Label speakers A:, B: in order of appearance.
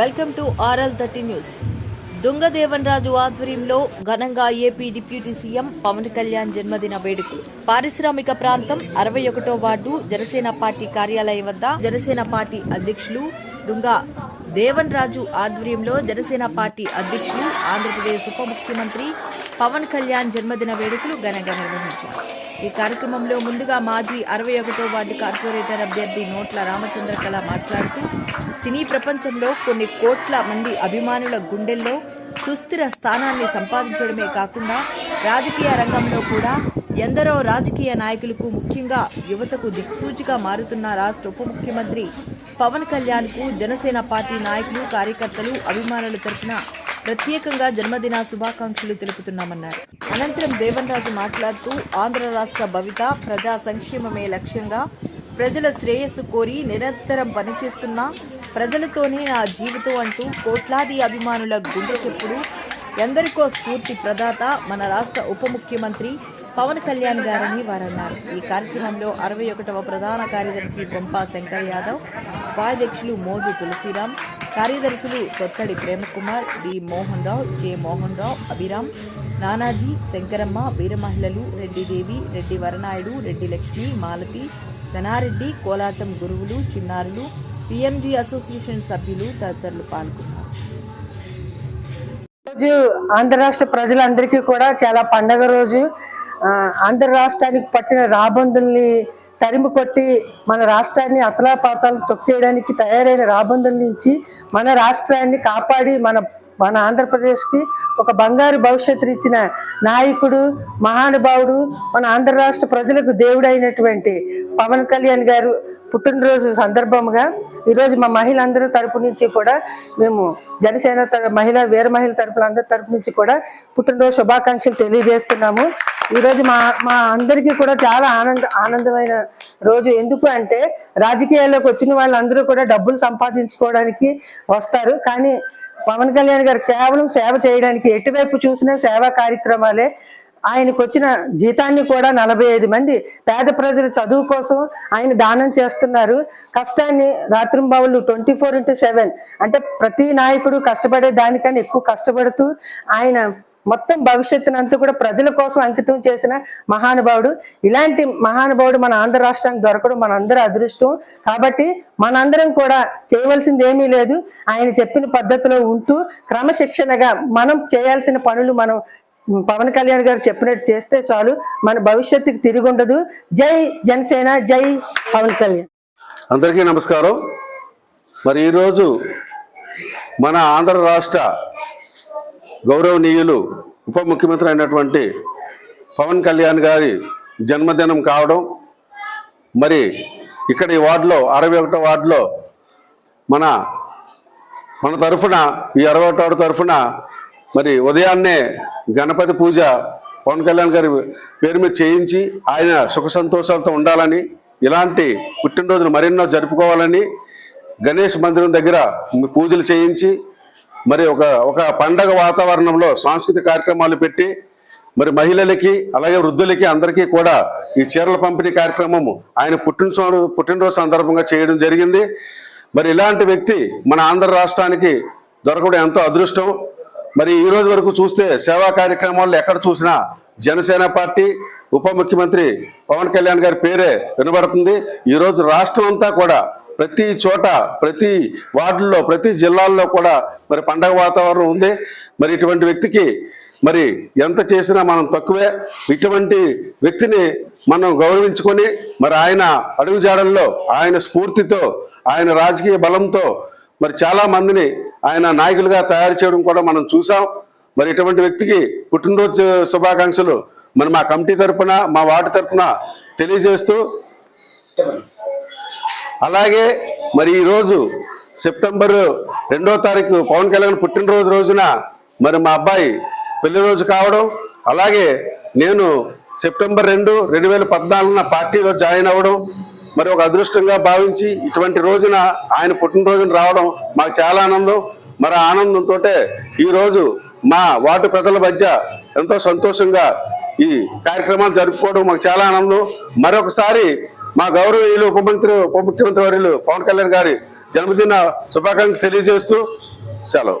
A: Welcome to RL thirty news. దుంగదేవన్ Raju ఆధ్వర్యంలో ఘనంగా AP deputy CM Pawan Kalyan జన్మదిన వేడుకలు పారిశ్రామిక ప్రాంతం అరవై ఒకటో వార్డు జనసేన పార్టీ కార్యాలయం వద్ద జనసేన పార్టీ అధ్యక్షులు దుంగ దేవన్ రాజు ఆధ్వర్యంలో జనసేన పార్టీ అధ్యక్షులు ఆంధ్రప్రదేశ్ ఉప ముఖ్యమంత్రి పవన్ కళ్యాణ్ జన్మదిన వేడుకలు ఘనంగా నిర్వహించారు. ఈ కార్యక్రమంలో ముందుగా మాజీ అరవై ఒకటో వార్డు కార్పొరేటర్ అభ్యర్థి నోట్ల రామచంద్రకళ మాట్లాడుతూ సినీ ప్రపంచంలో కొన్ని కోట్ల మంది అభిమానుల గుండెల్లో సుస్థిర స్థానాన్ని సంపాదించడమే కాకుండా రాజకీయ రంగంలో కూడా ఎందరో రాజకీయ నాయకులకు ముఖ్యంగా యువతకు దిక్సూచిగా మారుతున్న రాష్ట్ర ఉప ముఖ్యమంత్రి పవన్ కళ్యాణ్కు జనసేన పార్టీ నాయకులు కార్యకర్తలు అభిమానుల తరఫున ప్రత్యేకంగా జన్మదిన శుభాకాంక్షలు తెలుపుతున్నామన్నారు. అనంతరం దేవన్ రాజు మాట్లాడుతూ ఆంధ్ర రాష్ట్ర భవిత ప్రజా సంక్షేమమే లక్ష్యంగా ప్రజల శ్రేయస్సు కోరి నిరంతరం పనిచేస్తున్న ప్రజలతోనే నా జీవితం అంటూ కోట్లాది అభిమానుల గుండె చెప్పుడు. ఎందరికో స్ఫూర్తి ప్రదాత మన రాష్ట్ర ఉప ముఖ్యమంత్రి పవన్ కళ్యాణ్ గారని వారన్నారు. ఈ కార్యక్రమంలో అరవై ఒకటవ ప్రధాన కార్యదర్శి బొంపా శంకర్ యాదవ్ ఉపాధ్యక్షులు మోజు తులసిరామ్ కార్యదర్శులు కొత్తడి ప్రేమకుమార్ డి మోహన్ రావు జె మోహన్ రావు అభిరామ్ నానాజీ శంకరమ్మ వీరమహిళలు రెడ్డిదేవి రెడ్డి వరనాయుడు రెడ్డి లక్ష్మి మాలతి ధనారెడ్డి కోలాటం గురువులు చిన్నారులు పిఎంజీ అసోసియేషన్ సభ్యులు తదితరులు పాల్గొన్నారు.
B: రోజు ఆంధ్ర రాష్ట్ర ప్రజలందరికీ కూడా చాలా పండగ రోజు. ఆంధ్ర రాష్ట్రానికి పట్టిన రాబందుల్ని తరిమి కొట్టి మన రాష్ట్రాన్ని అతలాపాతాలు తొక్కేయడానికి తయారైన రాబందుల నుంచి మన రాష్ట్రాన్ని కాపాడి మన మన ఆంధ్రప్రదేశ్కి ఒక బంగారు భవిష్యత్తు ఇచ్చిన నాయకుడు మహానుభావుడు మన ఆంధ్ర రాష్ట్ర ప్రజలకు దేవుడైనటువంటి పవన్ కళ్యాణ్ గారు పుట్టినరోజు సందర్భంగా ఈరోజు మా మహిళలందరి తరపు నుంచి కూడా మేము జనసేన తర- మహిళా వీర మహిళల తరపున అందరి తరపు నుంచి కూడా పుట్టినరోజు శుభాకాంక్షలు తెలియజేస్తున్నాము. ఈరోజు మా మా అందరికీ కూడా చాలా ఆనంద ఆనందమైన రోజు. ఎందుకు అంటే రాజకీయాల్లోకి వచ్చిన వాళ్ళందరూ కూడా డబ్బులు సంపాదించుకోవడానికి వస్తారు. కానీ పవన్ కళ్యాణ్ గారు కేవలం సేవ చేయడానికి ఎటువైపు చూసినా సేవా కార్యక్రమాలే ఆయనకు వచ్చిన జీతాన్ని కూడా నలభై ఐదు మంది పేద ప్రజల చదువు కోసం ఆయన దానం చేస్తున్నారు. కష్టాన్ని రాత్రింబావులు ట్వంటీ ఫోర్ ఇంటూ సెవెన్ అంటే ప్రతి నాయకుడు కష్టపడే దానికన్నా ఎక్కువ కష్టపడుతూ ఆయన మొత్తం భవిష్యత్తునంతా కూడా ప్రజల కోసం అంకితం చేసిన మహానుభావుడు. ఇలాంటి మహానుభావుడు మన ఆంధ్ర రాష్ట్రానికి దొరకడం మనందరి అదృష్టం. కాబట్టి మనందరం కూడా చేయవలసింది ఏమీ లేదు. ఆయన చెప్పిన పద్ధతిలో ఉంటూ క్రమశిక్షణగా మనం చేయాల్సిన పనులు మనం పవన్ కళ్యాణ్ గారు చెప్పినట్టు చేస్తే చాలు. మన భవిష్యత్తుకి తిరిగి ఉండదు. జై జనసేన జై పవన్ కళ్యాణ్.
C: అందరికీ నమస్కారం. మరి ఈరోజు మన ఆంధ్ర రాష్ట్ర గౌరవనీయులు ఉప ముఖ్యమంత్రి అయినటువంటి పవన్ కళ్యాణ్ గారి జన్మదినం కావడం మరి ఇక్కడ ఈ వార్డులో అరవై ఒకటో వార్డులో మన మన తరఫున ఈ అరవై ఒకటో తరఫున మరి ఉదయాన్నే గణపతి పూజ పవన్ కళ్యాణ్ గారి పేరు మీద చేయించి ఆయన సుఖ సంతోషాలతో ఉండాలని ఇలాంటి పుట్టినరోజులు మరెన్నో జరుపుకోవాలని గణేష్ మందిరం దగ్గర పూజలు చేయించి మరి ఒక ఒక పండగ వాతావరణంలో సాంస్కృతిక కార్యక్రమాలు పెట్టి మరి మహిళలకి అలాగే వృద్ధులకి అందరికీ కూడా ఈ చీరల పంపిణీ కార్యక్రమము ఆయన పుట్టినరోజు పుట్టినరోజు సందర్భంగా చేయడం జరిగింది. మరి ఇలాంటి వ్యక్తి మన ఆంధ్ర రాష్ట్రానికి దొరకడం ఎంతో అదృష్టం. మరి ఈ రోజు వరకు చూస్తే సేవా కార్యక్రమాల్లో ఎక్కడ చూసినా జనసేన పార్టీ ఉప ముఖ్యమంత్రి పవన్ కళ్యాణ్ గారి పేరే వినబడుతుంది. ఈరోజు రాష్ట్రం అంతా కూడా ప్రతి చోట ప్రతి వార్డుల్లో ప్రతి జిల్లాల్లో కూడా మరి పండగ వాతావరణం ఉంది. మరి ఇటువంటి వ్యక్తికి మరి ఎంత చేసినా మనం తక్కువే. ఇటువంటి వ్యక్తిని మనం గౌరవించుకొని మరి ఆయన అడుగుజాడల్లో ఆయన స్ఫూర్తితో ఆయన రాజకీయ బలంతో మరి చాలా మందిని ఆయన నాయకులుగా తయారు చేయడం కూడా మనం చూసాం. మరి ఇటువంటి వ్యక్తికి పుట్టినరోజు శుభాకాంక్షలు. మరి మా కమిటీ తరఫున మా వార్డు తరఫున తెలియజేస్తూ అలాగే మరి ఈరోజు సెప్టెంబర్ రెండో తారీఖు పవన్ కళ్యాణ్ పుట్టినరోజు రోజున మరి మా అబ్బాయి పెళ్ళి రోజు కావడం. అలాగే నేను సెప్టెంబర్ రెండు రెండు వేల పద్నాలుగున పార్టీలో జాయిన్ అవ్వడం. మరి ఒక అదృష్టంగా భావించి ఇటువంటి రోజున ఆయన పుట్టినరోజున రావడం మాకు చాలా ఆనందం. మరి ఆనందంతో ఈరోజు మా వార్డు ప్రజల మధ్య ఎంతో సంతోషంగా ఈ కార్యక్రమాలు జరుపుకోవడం మాకు చాలా ఆనందం. మరొకసారి మా గౌరవీయులు ఉప మంత్రి ఉప ముఖ్యమంత్రి వర్యులు పవన్ కళ్యాణ్ గారి జన్మదిన శుభాకాంక్షలు తెలియజేస్తూ సెలవు.